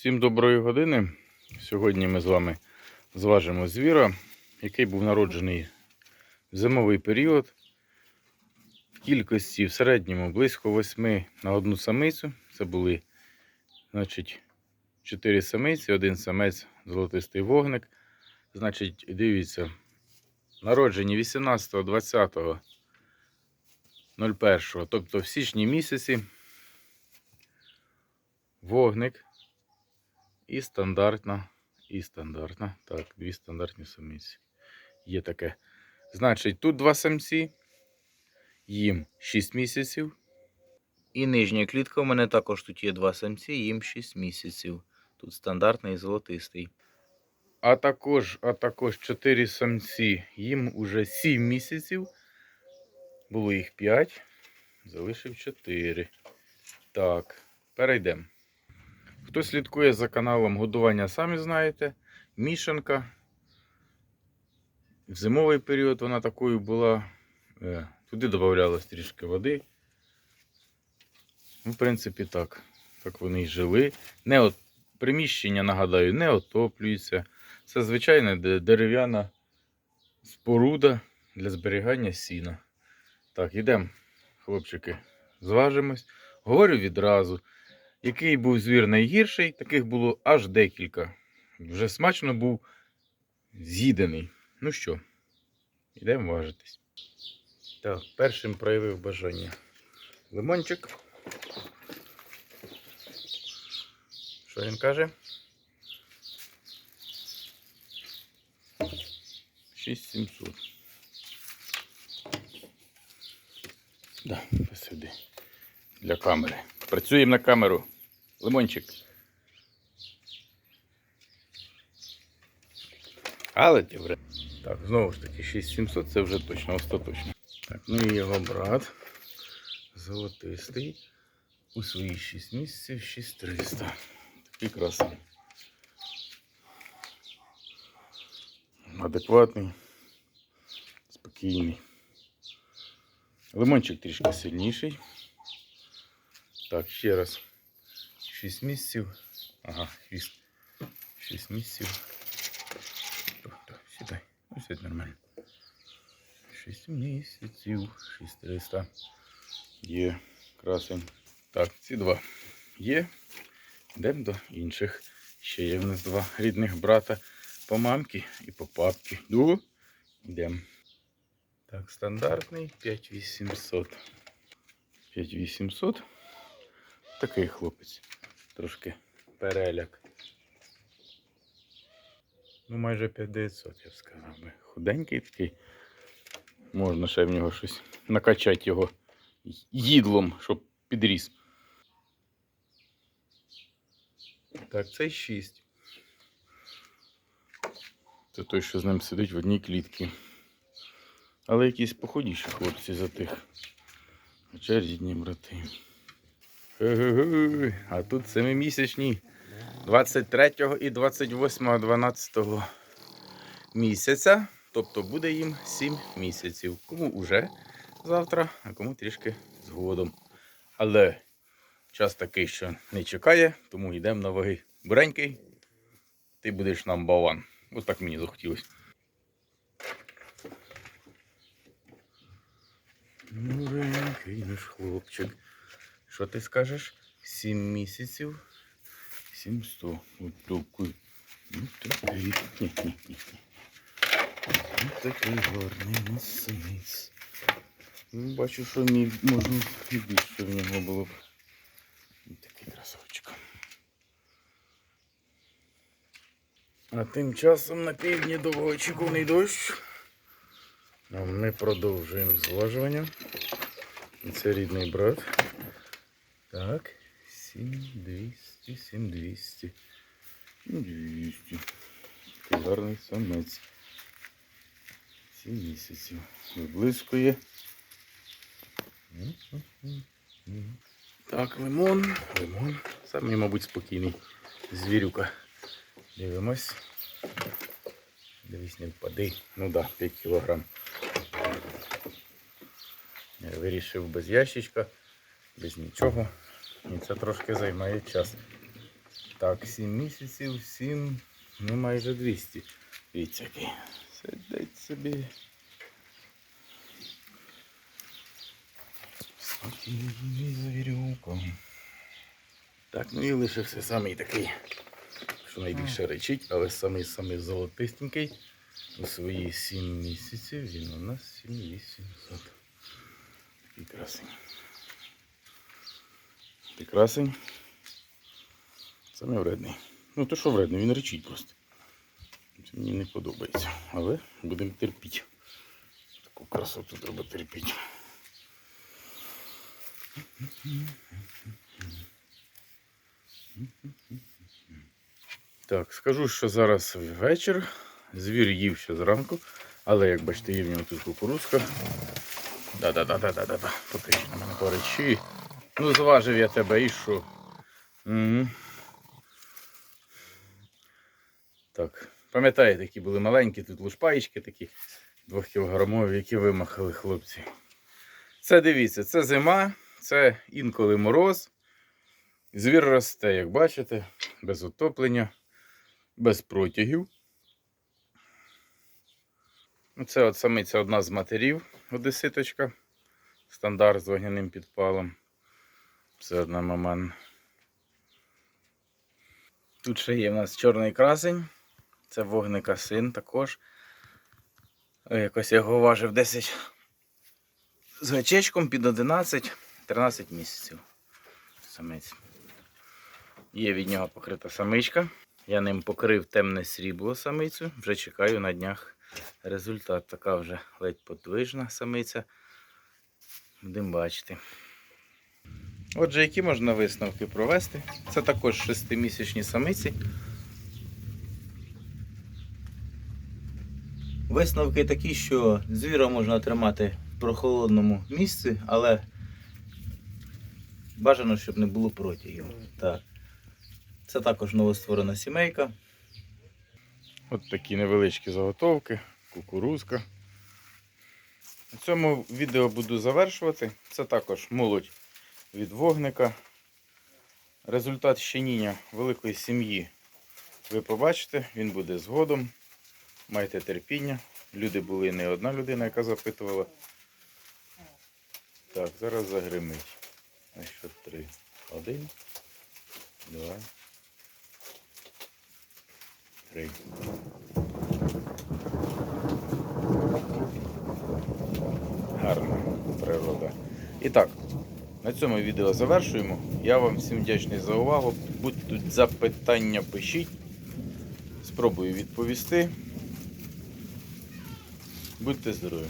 Всім доброї години. Сьогодні ми з вами зважимо звіра, який був народжений в зимовий період. В кількості в середньому близько 8 на одну самицю. Це були значить, 4 самиці, один самець золотистий вогник. Значить, дивіться, народжені 18, 20, 01, тобто в січні місяці. Вогник і стандартна, і стандартна. Так, дві стандартні самиці. Є таке. Значить, тут два самці, їм 6 місяців. І нижня клітка у мене також тут є два самці, їм 6 місяців. Тут стандартний і золотистий. А також, а також 4 самці, їм уже 7 місяців. Було їх 5, залишив 4. Так, перейдемо. Хто слідкує за каналом годування, самі знаєте. Мішанка. В зимовий період вона такою була. Е, Туди додавалось трішки води. Ну, В принципі, так. Так вони й жили. Не от... Приміщення, нагадаю, не отоплюється. Це звичайна дерев'яна споруда для зберігання сіна. Так, йдемо, хлопчики, зважимось. Говорю відразу. Який був звір найгірший, таких було аж декілька. Вже смачно був з'їдений. Ну що, йдемо важитись. Так, першим проявив бажання лимончик. Що він каже? 6700. Да, посиди. Для камери. Працюємо на камеру. Лимончик. Але вре. Так, знову ж таки, 6700 це вже точно, остаточно. Так, ну і його брат. Золотистий. У свої 6 місяців 6300. Такий красивий. Адекватний. Спокійний. Лимончик трішки сильніший. Так, ще раз. 6 місяців. Ага, хвіст. 6 місяців. Сідай. Ну, сядь нормально. 6 місяців. 6300. Є. Красень. Так, ці два є. Йдемо до інших. Ще є в нас два рідних брата по мамці і по папці. Ну, йдемо. Так, стандартний 5800. 5800. Такий хлопець. Трошки переляк. Ну, майже 5900, я б сказав би. Худенький такий. Можна ще в нього щось накачати його їдлом, щоб підріс. Так, це 6. Це той, що з ним сидить в одній клітці. Але якісь походіші хлопці за тих. Хоча рідні брати. А тут семимісячні 23 і 28 12 місяця. Тобто буде їм 7 місяців. Кому уже завтра, а кому трішки згодом. Але час такий, що не чекає, тому йдемо на ваги. Буренький, ти будеш нам баван. Ось так мені захотілося. Буренький наш хлопчик. Що ти скажеш? Сім місяців. Сімсто. Ось такий. Ось такий. Ні-ні-ні. Ось такий гарний носинець. Ну, Бачу, що міг, можна і більше в нього було б. Ось такий красавчик. А тим часом на півдні довгоочікуваний дощ. Ми продовжуємо зважування. Це рідний брат. Так, 7200, 7200. Ну, 200. Такий гарний самець. 7 місяців. Виблискує. Так, лимон, лимон. Самий, мабуть, спокійний. Звірюка. Дивимось. Дивись, не впади. Ну так, да, 5 кілограм. Я вирішив без ящичка, без нічого. І це трошки займає час. Так, 7 місяців, 7, ну майже 200. Дивіться, який. Сидить собі. Спокійний звірюком. Так, ну і лишився самий такий, що найбільше речить, але самий самий золотистенький. У свої 7 місяців він у нас 7800. Такий красень. Такий красень. Саме вредний. Ну то що вредний, він речить просто. Це мені не подобається. Але будемо терпіти. Таку красоту треба терпіти. Так, скажу, що зараз вечір. Звір їв ще зранку, але як бачите, є в нього тут кукурузка. Да-да-да-да-да-да. Поки що на мене поречі. Ну, зважив я тебе і що. Угу. Так, пам'ятаєте, які були маленькі тут лушпаєчки такі двохкілограмові, які вимахали хлопці. Це дивіться, це зима, це інколи мороз. Звір росте, як бачите, без отоплення, без протягів. Ну, Це от самиця одна з матерів одеситочка. Стандарт з вогняним підпалом. Це одна маман. Тут ще є в нас чорний красень. Це вогника син також. Е, Якось я його важив 10 з гачечком під 11, 13 місяців. Самець. Є від нього покрита самичка. Я ним покрив темне срібло самицю. Вже чекаю на днях результат. Така вже ледь подвижна самиця. Будемо бачити. Отже, які можна висновки провести? Це також шестимісячні самиці. Висновки такі, що звіра можна тримати в прохолодному місці, але бажано, щоб не було протягів. Так. Це також новостворена сімейка. От такі невеличкі заготовки, кукурузка. На цьому відео буду завершувати. Це також молодь від вогника. Результат щеніння великої сім'ї ви побачите, він буде згодом. Майте терпіння. Люди були не одна людина, яка запитувала. Так, зараз загримить. На що три. Один, два, три. Гарна природа. І так, на цьому відео завершуємо. Я вам всім вдячний за увагу. Будь тут запитання, пишіть. Спробую відповісти. Будьте здорові!